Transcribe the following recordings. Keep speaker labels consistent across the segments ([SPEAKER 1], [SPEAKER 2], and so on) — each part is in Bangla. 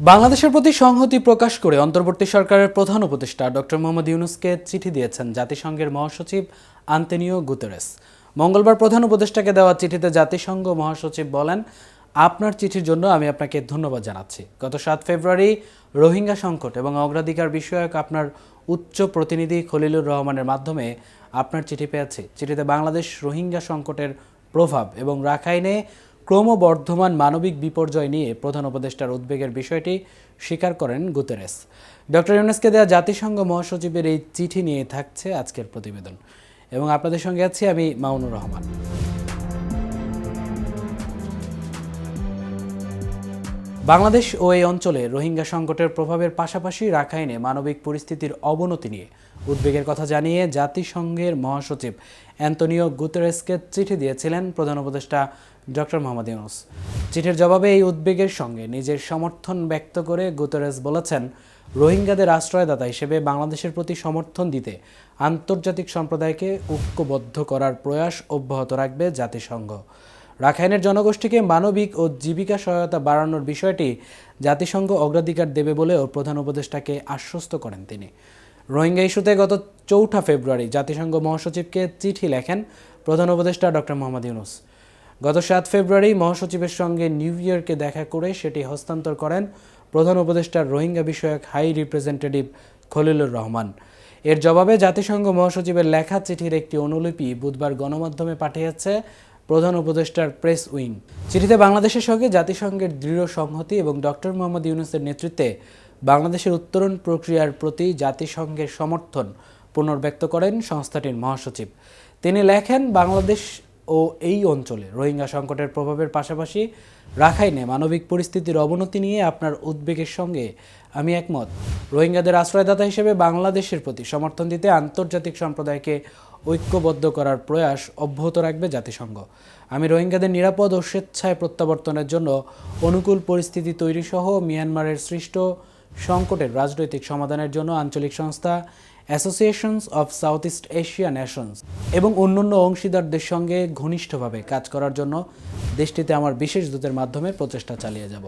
[SPEAKER 1] বাংলাদেশের প্রতি সংহতি প্রকাশ করে অন্তর্বর্তী সরকারের প্রধান উপদেষ্টা ডক্টর মোহাম্মদ ইউনুসকে চিঠি দিয়েছেন জাতিসংঘের মহাসচিব আন্তেনিও গুতেরেস। মঙ্গলবার প্রধান উপদেষ্টাকে দেওয়া চিঠিতে জাতিসংঘ মহাসচিব বলেন, আপনার চিঠির জন্য আমি আপনাকে ধন্যবাদ জানাচ্ছি। গত সাত ফেব্রুয়ারি রোহিঙ্গা সংকট এবং অগ্রাধিকার বিষয়ক আপনার উচ্চ প্রতিনিধি খলিলুর রহমানের মাধ্যমে আপনার চিঠি পেয়েছি। চিঠিতে বাংলাদেশ রোহিঙ্গা সংকটের প্রভাব এবং রাখাইনে ক্রমবর্ধমান মানবিক বিপর্যয় নিয়ে প্রধান উপদেষ্টার উদ্বেগের বিষয়টি স্বীকার করেন গুতেরেস। ডক্টর ইউনেসকে দেওয়া জাতিসংঘ মহাসচিবের এই চিঠি নিয়ে থাকছে আজকের প্রতিবেদন। এবং আপনাদের সঙ্গে আছি আমি মাউনুর রহমান। বাংলাদেশ ও এই অঞ্চলে রোহিঙ্গা সংকটের প্রভাবের পাশাপাশি রাখাইনে মানবিক পরিস্থিতির অবনতি নিয়ে উদ্বেগের কথা জানিয়ে জাতিসংঘের মহাসচিব অ্যান্তনিও গুতেরেসকে চিঠি দিয়েছিলেন প্রধান উপদেষ্টা ডক্টর মোহাম্মদ ইউনুস। চিঠির জবাবে এই উদ্বেগের সঙ্গে নিজের সমর্থন ব্যক্ত করে গুতেরেস বলেছেন, রোহিঙ্গাদের আশ্রয়দাতা হিসেবে বাংলাদেশের প্রতি সমর্থন দিতে আন্তর্জাতিক সম্প্রদায়কে ঐক্যবদ্ধ করার প্রয়াস অব্যাহত রাখবে জাতিসংঘ। রাখাইনের জনগোষ্ঠীকে মানবিক ও জীবিকা সহায়তা বাড়ানোর বিষয়টি জাতিসংঘ অগ্রাধিকার দেবে বলেও প্রধান উপদেষ্টাকে আশ্বস্ত করেন তিনি। রোহিঙ্গা ইস্যুতে গত চৌঠা ফেব্রুয়ারি জাতিসংঘ মহাসচিবকে চিঠি লেখেন প্রধান উপদেষ্টা ডক্টর মোহাম্মদ ইউনুস। গত সাত ফেব্রুয়ারি মহাসচিবের সঙ্গে নিউ ইয়র্কে দেখা করে সেটি হস্তান্তর করেন প্রধান উপদেষ্টা রোহিঙ্গা বিষয়ক হাই রিপ্রেজেন্টেটিভ খলিলুর রহমান। এর জবাবে জাতিসংঘ মহাসচিবের লেখা চিঠির একটি অনুলিপি বুধবার গণমাধ্যমে পাঠিয়েছে প্রধান উপদেষ্টার প্রেস উইং। চিঠিতে বাংলাদেশের সঙ্গে জাতিসংঘের দৃঢ় সংহতি এবং ডক্টর মোহাম্মদ ইউনুসের নেতৃত্বে বাংলাদেশের উত্তরণ প্রক্রিয়ার প্রতি জাতিসংঘের সমর্থন পুনর্ব্যক্ত করেন সংস্থাটির মহাসচিব। তিনি লেখেন, বাংলাদেশ ও এই অঞ্চলে রোহিঙ্গা সংকটের প্রভাবের পাশাপাশি রাখাইনে মানবিক পরিস্থিতির অবনতি নিয়ে আপনার উদ্বেগের সঙ্গে আমি একমত। রোহিঙ্গাদের আশ্রয়দাতা হিসেবে বাংলাদেশের প্রতি সমর্থন দিতে আন্তর্জাতিক সম্প্রদায়কে ঐক্যবদ্ধ করার প্রয়াস অব্যাহত রাখবে জাতিসংঘ। আমি রোহিঙ্গাদের নিরাপদ ও স্বেচ্ছায় প্রত্যাবর্তনের জন্য অনুকূল পরিস্থিতি তৈরি সহ মিয়ানমারের সৃষ্ট সংকটের রাজনৈতিক সমাধানের জন্য আঞ্চলিক সংস্থা associations of south east Asia nations এবং অন্যান্য অংশীদারদের সঙ্গে ঘনিষ্ঠভাবে কাজ করার জন্য দেশটিতে আমার বিশেষ দূতের মাধ্যমে প্রচেষ্টা চালিয়ে যাব।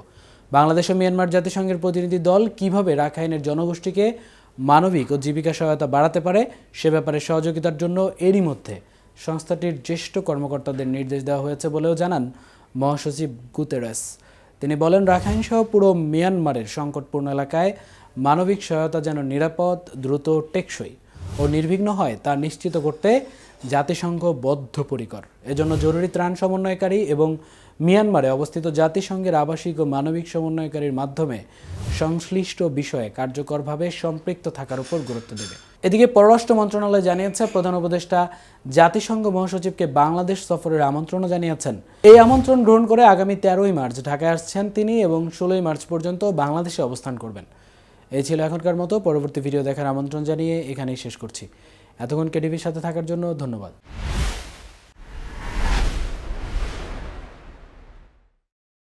[SPEAKER 1] বাংলাদেশ ও মিয়ানমার জাতিসংঘের প্রতিনিধি দল কীভাবে রাখাইনের জনগোষ্ঠীকে মানবিক ও জীবিকা সহায়তা বাড়াতে পারে সে ব্যাপারে সহযোগিতার জন্য এরই মধ্যে সংস্থাটির জ্যেষ্ঠ কর্মকর্তাদের নির্দেশ দেওয়া হয়েছে বলেও জানান মহাসচিব গুতেরেস। তিনি বলেন রাখাইন সহ পুরো মিয়ানমারের সংকটপূর্ণ এলাকায় মানবিক সহায়তা যেন নিরাপদ, দ্রুত, টেকসই ও নির্বিঘ্ন হয়, তা নিশ্চিত করতে জাতিসংঘ বদ্ধপরিকর। এজন্য জরুরি ত্রাণ সমন্বয়কারী এবং মিয়ানমারে অবস্থিত জাতিসংঘের আবাসিক ও মানবিক সমন্বয়কারীর মাধ্যমে সংশ্লিষ্ট বিষয়ে কার্যকরভাবে সম্পৃক্ত থাকার উপর গুরুত্ব দেবে। এদিকে পররাষ্ট্র মন্ত্রণালয় জানিয়েছে, প্রধান উপদেষ্টা জাতিসংঘ মহাসচিবকে বাংলাদেশ সফরের আমন্ত্রণও জানিয়েছেন। এই আমন্ত্রণ গ্রহণ করে আগামী তেরোই মার্চ ঢাকায় আসছেন তিনি এবং ষোলোই মার্চ পর্যন্ত বাংলাদেশে অবস্থান করবেন। এই ছিল এখনকার মতো, পরবর্তী ভিডিও দেখার আমন্ত্রণ জানিয়ে এখানেই শেষ করছি। এতক্ষণ কেটিভির সাথে থাকার জন্য ধন্যবাদ।